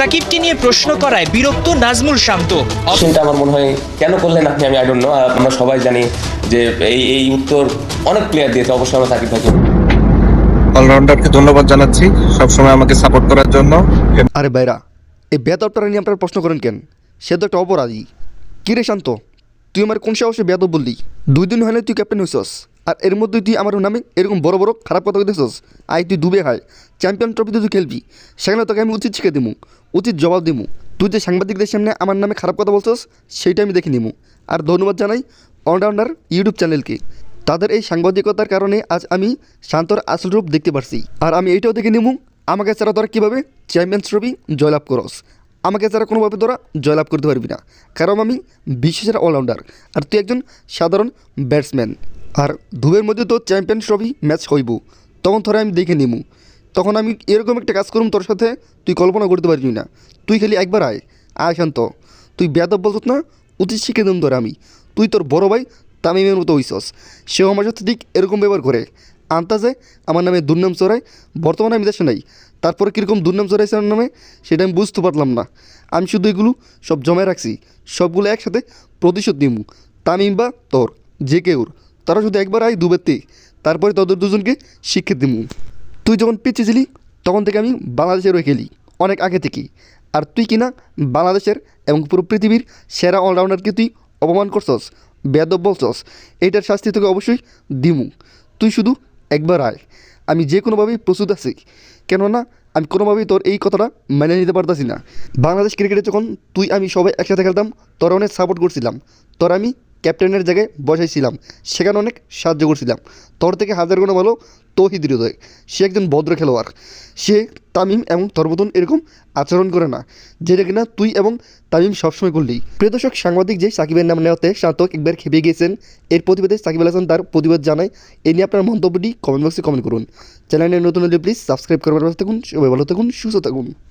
সাকিবকে নিয়ে প্রশ্ন করায় বিরক্ত নাজমুল শান্ত। কোশ্চেনটা আমার মনে হয় কেন করলেন আপনি? আমি আই ডোন্ট নো আমরা সবাই জানি যে এই এই উত্তর অনেক প্লেয়ার দিয়েছে অবশ্যই আমরা সাকিব ভাইকে। অলরাউন্ডারকে ধন্যবাদ জানাচ্ছি সবসময় আমাকে সাপোর্ট করার জন্য। আরে বাইরা এই বেদবটা নিয়ে আপনারা প্রশ্ন করেন কেন? সে তো একটা অপরাধী। কী রে শান্ত তুই আমার কোন সাহসে বেদব বললি? দুই দিন হলে তুই ক্যাপ্টেন হইছস। আর এর মধ্যে তুই আমার নামে এরকম বড় বড় খারাপ কথা কইতেছস আই তুই ডুবে খায়। চ্যাম্পিয়ন ট্রফিতে তুই খেলবি। সেখানে তোকে আমি উচিত শিখে দিমু, উচিত জবাব দিমু। তুই যে সাংবাদিকদের সামনে আমার নামে খারাপ কথা বলছস, সেইটা আমি দেখে নিমু। আর ধন্যবাদ জানাই অলরাউন্ডার ইউটিউব চ্যানেলকে তাদের এই সাংবাদিকতার কারণে আজ আমি শান্তর আসল রূপ দেখতে পারছি। আর আমি এইটাও দেখে নিমু, আমাকে ছাড়া তোরা কীভাবে চ্যাম্পিয়ন্স ট্রফি জয়লাভ করস? আমাকে ছাড়া কোনোভাবে তোরা জয়লাভ করতে পারবি না। কারণ আমি বিশ্বসের অলরাউন্ডার আর তুই একজন সাধারণ ব্যাটসম্যান আর ধুবের মধ্যে তো চ্যাম্পিয়ন ট্রফি ম্যাচ হইব। তখন তোরা আমি দেখে নিমু। তখন আমি এরকম একটা কাজ করুম তোর সাথে, তুই কল্পনা করতে পারবি না। তুই খালি একবার আয়। আয় শান্ত। তুই বেদব বলছত না? উচিত শিখে দিন তোর আমি। তুই তোর বড় ভাই তামিমের মতো হইছস। সেও আমার সাথে ঠিক এরকম ব্যবহার করে। আন্তাজে আমার নামে দুর্নাম চড়ায়। বর্তমানে আমি দেশে নাই। তারপরে কীরকম দুর্নাম চড়াইছে আমার নামে, সেটা আমি বুঝতে পারলাম না। আমি শুধু এগুলো সব জমায় রাখছি। সবগুলো একসাথে প্রতিশোধ নিমু। তামিম বা তোর, যে কেউর। তারা শুধু একবার আয় দুবেতে তারপরে তোদের দুজনকে শিক্ষা দিমু। তুই যখন পিছিয়ে ছিলি, তখন থেকে আমি বাংলাদেশের হয়ে খেলি, অনেক আগে থেকেই। আর তুই কিনা বাংলাদেশের এবং পুরো পৃথিবীর সেরা অলরাউন্ডারকে তুই অপমান করছস বেদব বলছস, এইটার শাস্তি তোকে অবশ্যই দিমু। তুই শুধু একবার আয়। আমি যে কোনোভাবেই প্রস্তুত আছি, কেননা আমি কোনোভাবেই তোর এই কথাটা মেনে নিতে পারতাছি না। বাংলাদেশ ক্রিকেটে যখন তুই, আমি সবাই একসাথে খেলতাম, তোর অনেক সাপোর্ট করছিলাম। তোর আমি ক্যাপ্টেনের জায়গায় বসাইছিলাম। সেখানে অনেক সাহায্য করছিলাম। তোর থেকে হাজার গুণ ভালো তৌহিদ হৃদয়। সে একজন ভদ্র খেলোয়াড়। সে তামিম এবং তোর মতন এরকম আচরণ করে না, যেটা কিনা তুই এবং তামিম সবসময় করলি। প্রিয় দর্শক, সাংবাদিক যে সাকিবের নাম নেওয়াতে স্নাতক একবার খেপে গিয়েছেন। এর প্রতিবাদে সাকিব আল হাসান তার প্রতিবাদ জানায়। এ নিয়ে আপনার মন্তব্যটি কমেন্ট বক্সে কমেন্ট করুন। চ্যানেলে নতুন হলে প্লিজ সাবস্ক্রাইব করবার থাকুন। সবাই ভালো থাকুন, সুস্থ থাকুন।